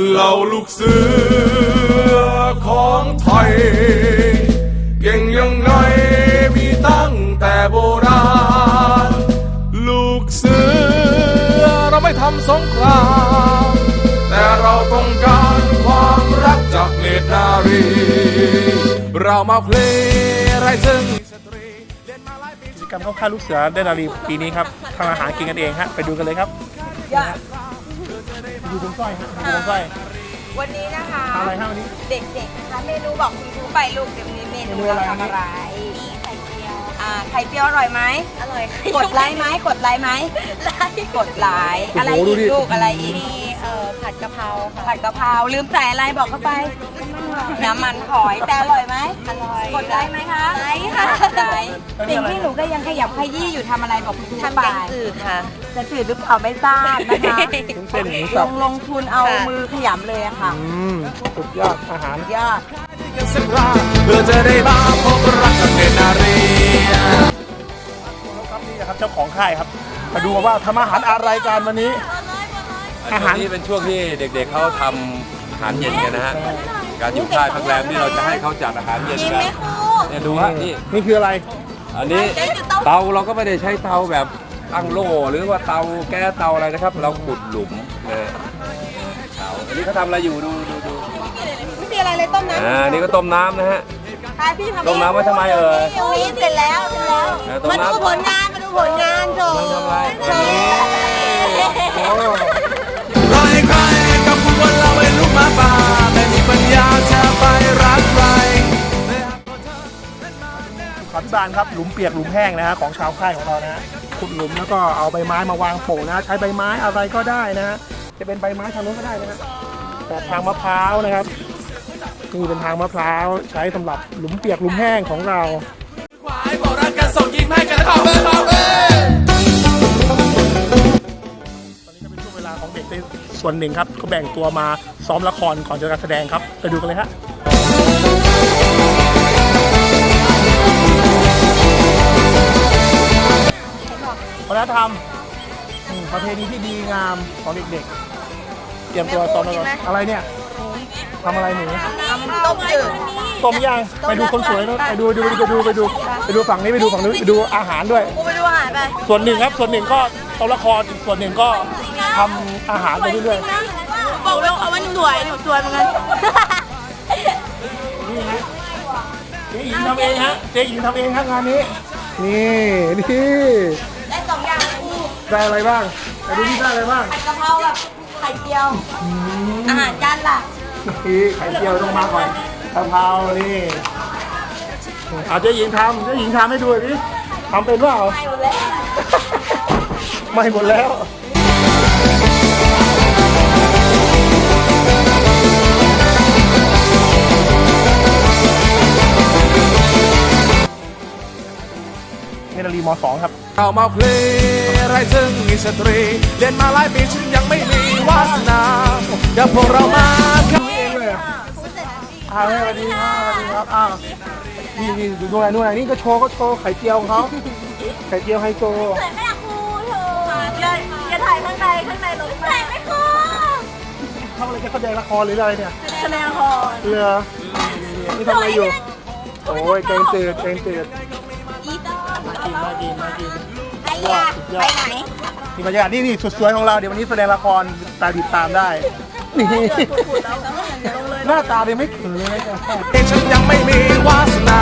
เหล่าลูกเสือของไทย เก่งยังไงมีตั้งแต่โบราณ ลูกเสือเราไม่ทำสงครามแต่เราต้องการความรักจากเนตรนารี เรามาเพลงไรซึ่งสตรีกิจกรรมเข้าค่ายลูกเสือได้นารีปีนี้ครับทำอาหารกินกันเองฮะไปดูกันเลยครับ ดูคุณสร้อยฮะดูคุณสร้อยวันนี้นะคะทำอะไรฮะวันนี้ เด็กๆนะคะเมนูบอกคุณครูไปลูกเดี๋ยวนี้เมนูเมนูเราอะไรทำอะไรมีไข่เจียวอ่าไข่เจียวอร่อยไหมอร่อยกดไลค์ไหมกดไลค์ไหมไลค์กดไลค์อะไรอีกลูกอะไรอีกมีเอ่อ ผัดกะเพราค่ะผัดกะเพราลืมใส่อะไรบอกเข้าไป น้ำมันหอยแต่อร่อยไหมอร่อยกดไลค์ไหมคะไลค์ค่ะกดไลค์สิ่งที่หนูก็ยังขยับขยี้อยู่ทำอะไรบอกคุณครูทำไปแกงจืดค่ะจะจืดหรือเปล่าไม่ทราบนะคะวุ้นเส้นหมูลสับงลงทุนเอาค่ะมือขยำเลยอะค่ะอืมสุดยอดอาหารยอดกันสักคราเพื่อจะได้มาพบรักกับเนตรนารีครับนี่นะครับเจ้าของค่ายครับมาดูว่าทำอาหารอะไรกันวันนี้ อาอาหาหารรนี้เป็นช่วงที่เด็กๆเขาทำอาหารเย็นกันนะฮะ การอยู่ค่ายพักแรมนี่เราจะให้เขาจัดอาหารเย็นกันเนี่ยดูฮะนี่นี่คืออะไร อันนี้เตาเราก็ไม่ได้ใช้เตาแบบตั้งโล่หรือว่าเตาแก๊สเตาอะไรนะครับ เราขุดหลุมนะฮะเตาอันนี้เขาทำอะไรอยู่ดูดูดูไม่มีอะไรเลยต้มน้ำอ่านี่ก็ต้มน้ำนะฮะใช่พี่ทำเองต้มน้ำไว้ทำไมเอ่ยตรงนี้เสร็จแล้วเสร็จแล้วเออต้มมาน้ำดูผลงานมาดูผลงานโถมันทำ มาป่าไม่มีปัญญาจะไปรักใครขอพิบาลครับหลุมเปียกหลุมแห้งนะฮะของชาวค่ายของเรานะฮะขุดหลุมแล้วก็เอาใบไม้มาวางโปะนะใช้ใบไม้อะไรก็ได้นะฮะจะเป็นใบไม้ทางโน้นก็ได้นะฮะแต่ทางมะพร้าวนะครับนี่เป็นทางมะพร้าวใช้สำหรับหลุมเปียกหลุมแห้งของเราควายบอกรักกันส่งยิ้มให้กันขอบเบอร์ขอบเบอร์ตอนนี้ก็เป็นช่วงเวลาของเด็กในส่วนหนึ่งครับ ก็แบ่งตัวมาซ้อมละครก่อนจะการแสดงครับไปดูกันเลยฮะวัฒนธรรมอืมประเพณีที่ดีงามของเด็กๆ เตรียมตัวซ้อมแล้วก่อนอะไรเนี่ยทำอะไรหนูทำต้มจืดต้มย่างไปดูคนสวยนู้นไปดูไปดูไปดูไปดูไปดูฝั่งนี้ไปดูฝั่งนู้นไปดูอาหารด้วย กูไปดูอาหารไป ส่วนหนึ่งครับ ส่วนหนึ่งก็ซ้อมละครอีกส่วนหนึ่งก็ทำอาหารไปเรื่อยๆ บอกแล้วเอาวันสวยหนูสวยเหมือนกันนี่ฮะเจ๊หญิงทำเองฮะเจ๊หญิงทำเองครับงานนี้ นี่นี่ได้สองอย่างเลยพี่ได้อะไรบ้างไปดูที่ได้อะไรบ้างผัดกะเพรากับไข่เจียว อาหารจานหลักนี่ไข่เจียวต้องมาก่อนกะเพรานี่เอาเจ๊หญิงทำเจ๊หญิงทำให้ดูหน่อยดิทำเป็นเปล่าไปหมดแล้ว ไม่หมดแล้ว รนารีมสองครับเอามาเพลงไรซึ่งสตรี เรียนมาหลายปีฉันยังไม่มีวาสนากับพวกเรามาครับเองเลยเหรออ้าวสวัสดีครับสวัสดีครับอ้าวนี่นี่ดูดูอะไรดูอะไรนี่ก็โชว์ก็โชว์ไข่เจียวของเขาไข่เจียวไฮโซไม่อยากคูเธออย่าอย่าถ่ายข้างในข้างในลงไปใส่ไม่คูทำอะไรจะแสดงละครหรืออะไรเนี่ยแสดงละครเรือนี่ทำอะไรอยู่ โอ้ยเกงจืดเกงจืดอีต้อ มากินมากินมากินไอ้ยาไปไหนนี่บรรยากาศนี่นี่สุดสวยของเราเดี๋ยววันนี้แสดงละครตาติดตามได้นี่หน้าตาเลยไม่เขินเลยนะฉันยังไม่มีวาสนา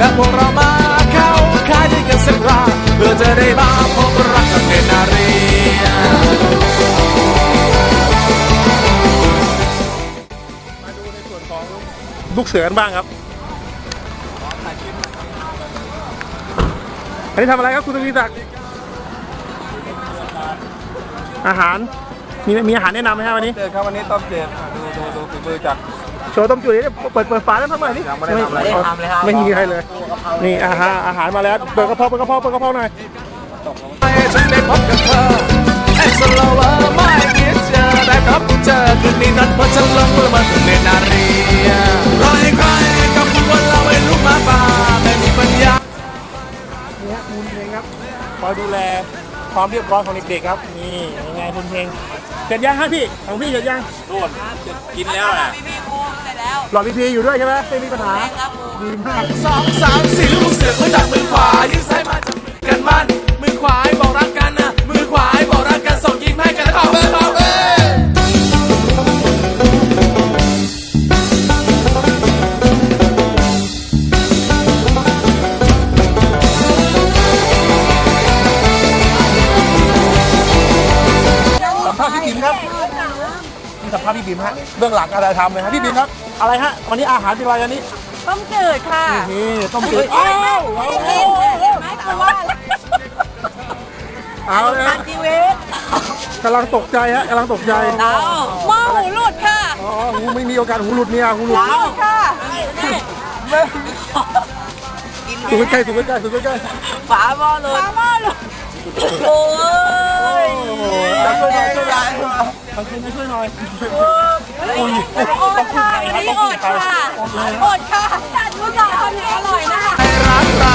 กับพวกเรามาเข้าค่ายด้วยกันสักคราเพื่อจะได้มาพบรักกับเนตรนารี มาดูในส่วนของลูกเสือกันบ้างครับ อันนี้ทำอะไรครับคุณทวีศักดิ์อาหาร มีมีอาหารแนะนำไหมครับวันนี้ เจอครับวันนี้ต้มเจ็ดดูดูดูฝีมือจาก โชว์ต้มจุ๋ยเปิดเปิดฝาแล้วทำไมนี่ยังไม่ได้ทำอะไร ไม่มีใครเลย นี่อาหารอาหารมาแล้วเปิดกระเพาะเปิดกระเพาะเปิดกระเพาะหน่อยให้ฉันได้พบกับเธอไอ้สโลว์ไม่คิดเจอได้พบเจอคืนนี้นัดเพราะฉันลงมือมาถึงเนตรนารีใครใครๆก็พูดว่าเราเป็นลูกหมาป่า อยดูแลความเรียบร้อยของเด็กๆครับ นี่ยังไงมูลเพลงเสร็จยังฮะพี่ของพี่เสร็จยังนู่นกินแล้วนะพี่พี่โค้งเสร็จแล้วหลอดพีพีอยู่ด้วยใช่ไหมไม่มีปัญหาครับผมดีมากสองสามสี่ลูกเสือมาจากมือขวายิงซ้ายมาจากมือกันมันมือขวาให้บอกรักกันนะมือขวาให้บอกรักกันส่งยิ้มให้ นี่สัมภาษณ์พี่บิมฮะเบื้องหลังอะไรทำเลยฮะพี่บิมครับอะไรฮะวันนี้อาหารเป็นอะไรกันนี้ต้มจืดค่ะนี่ต้มจืดเอ้อ้ายวเอาเล่นเห็นไหมกลัวเอาเลยกาฮะรชีวิตกำลังตกใจฮะกำลังตกใจเอาหม้อหูหลุดค่ะอ๋อหูไม่มีโอกาสหูหลุดเนี่ยหูหลุดเอาค่ะนี่สูดใกล้ๆสูดใกล้ๆสูดใกล้ฝาหม้อหลุดฝาหม้อหลุด โอ้ยๆโอ้โหช่วยหน่อยช่วยหน่อยทางคืนช่วยหน่อยโอ้ยอดค่ะวันนี้อดค่ะอดค่ะจัดลูกสาวคนนี้อร่อยนะให้รักใคร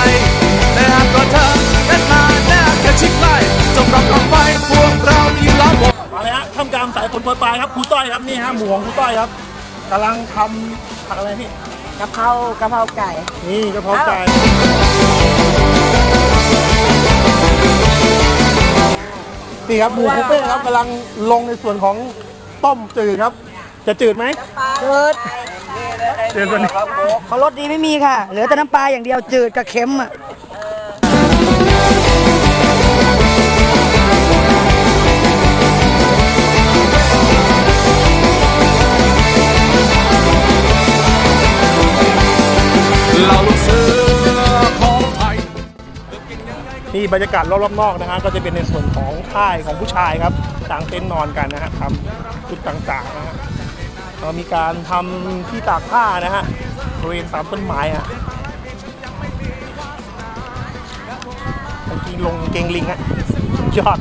แต่หากตัวเธอนั้นมาแนบกระชิดใกล้จงรับความไฟพวกเรามีล้อมวง มาเลยฮะท่ามกลางสายฝนโปรยปลายครับครูต้อยครับนี่ฮะหมูของครูต้อยครับกำลังทำผัดอะไรพี่กะเพรากะเพราไก่นี่กระเพราไก่ นี่ครับหมูคุเป้ครับกำลังลงในส่วนของต้มจืดครับ จะจืดไหมจืดจืดกว่านี้เขารสดีไม่มีค่ะ เหลือแต่น้ำปลาอย่างเดียวจืดกับเค็มอะ นี่บรรยากาศรอบๆนอกนะฮะก็จะเป็นในส่วนของค่ายของผู้ชายครับต่างเต็นท์นอนกันนะฮะทำชุดต่างๆนะฮะมีการทำที่ตากผ้านะฮะบริเวณตามต้นไม้ฮะเมื่อกี้ลงเกงลิงฮะยอด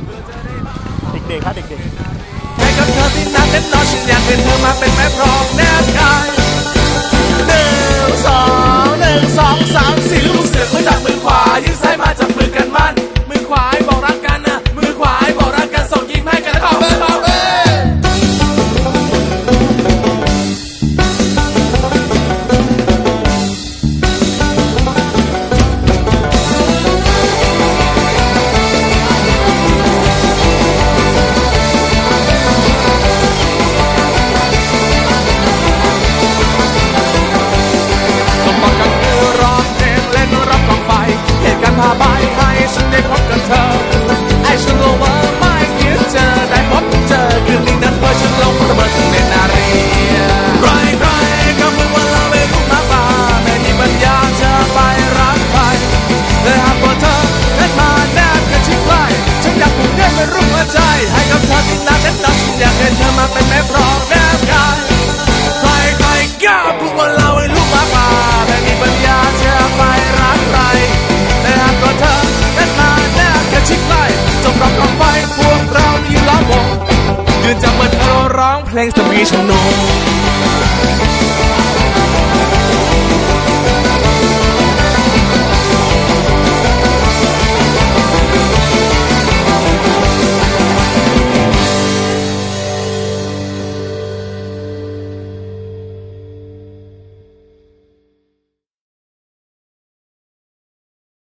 เด็กๆครับเด็กๆให้กับเธอที่นักเล่นนอนฉันอยากเป็นเธอมาเป็นแม่พร้อมแนบกายหนึ่งสองหนึ่งสองสามสี่ลูกเสือมาจากมือขวายิงซ้ายมาจากมือ ร้องเพลงสมีชนง